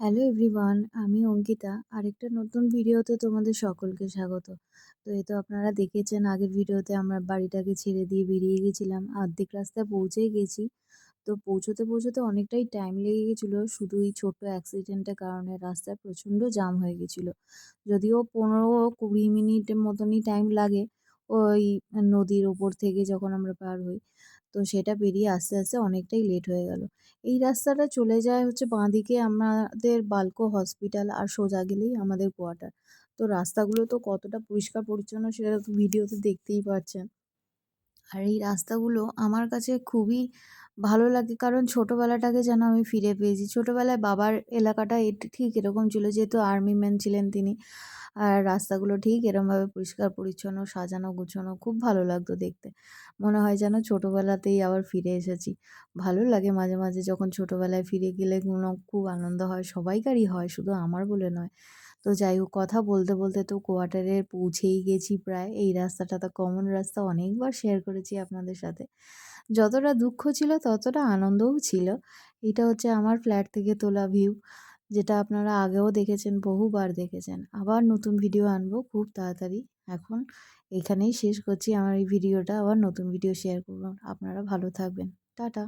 Hello everyone আমি অঙ্কিতা। আরেকটা নতুন ভিডিওতে তোমাদের সকলকে স্বাগত। তো এই তো আপনারা দেখেছেন, আগের ভিডিওতে আমরা বাড়িটাকে ছেড়ে দিয়ে বেরিয়ে গেছিলাম অর্ধেক রাস্তায় পৌঁছেই গেছি। তো পৌঁছোতে পৌঁছোতে অনেকটাই টাইম লেগে গেছিল, শুধু এই ছোট্ট অ্যাক্সিডেন্টের কারণে রাস্তায় প্রচণ্ড জাম হয়ে গেছিল। যদিও পনেরো কুড়ি মিনিটের মতনই টাইম লাগে, ওই নদীর ওপর থেকে যখন আমরা পার হই। তো সেটা পেরিয়ে আস্তে আস্তে অনেকটাই লেট হয়ে গেল। এই রাস্তাটা চলে যায় হচ্ছে বাঁদিকে আমাদের বালকো হসপিটাল আর সোজা গেলেই আমাদের কোয়ার্টার তো রাস্তাগুলো তো কতটা পরিষ্কার পরিচ্ছন্ন সেটা তো ভিডিওতে দেখতেই পাচ্ছেন। আর এই রাস্তাগুলো আমার কাছে খুবই ভালো লাগে। কারণ ছোটোবেলাটাকে যেন আমি ফিরে পেয়েছি। ছোটোবেলায় বাবার এলাকাটা ঠিক এরকম ছিল, যেহেতু আর্মি ম্যান ছিলেন তিনি। আর রাস্তাগুলো ঠিক এরমভাবে পরিষ্কার, পরিচ্ছন্ন, সাজানো, গুছানো খুব ভালো লাগতো দেখতে। মনে হয় যেন ছোটোবেলাতেই আবার ফিরে এসেছি। ভালো লাগে মাঝে মাঝে যখন ছোটোবেলায় ফিরে গেলে কোনো খুব আনন্দ হয়, সবাইকারই হয়, শুধু আমার বলে নয়। তো যাই হোক, কথা বলতে বলতে তো কোয়ার্টারে পৌঁছেই গেছি প্রায়। এই রাস্তাটা তো কমন রাস্তা, অনেকবার শেয়ার করেছি আপনাদের সাথে। যতটা দুঃখ ছিল, ততটা আনন্দও ছিল। এটা হচ্ছে আমার ফ্ল্যাট থেকে তোলা ভিউ যেটা আপনারা আগেও দেখেছেন, বহুবার দেখেছেন। আবার নতুন ভিডিও আনব খুব তাড়াতাড়ি। এখন এখানেই শেষ করছি আমার এই ভিডিওটা আবার নতুন ভিডিও শেয়ার করব। আপনারা ভালো থাকবেন। টাটা!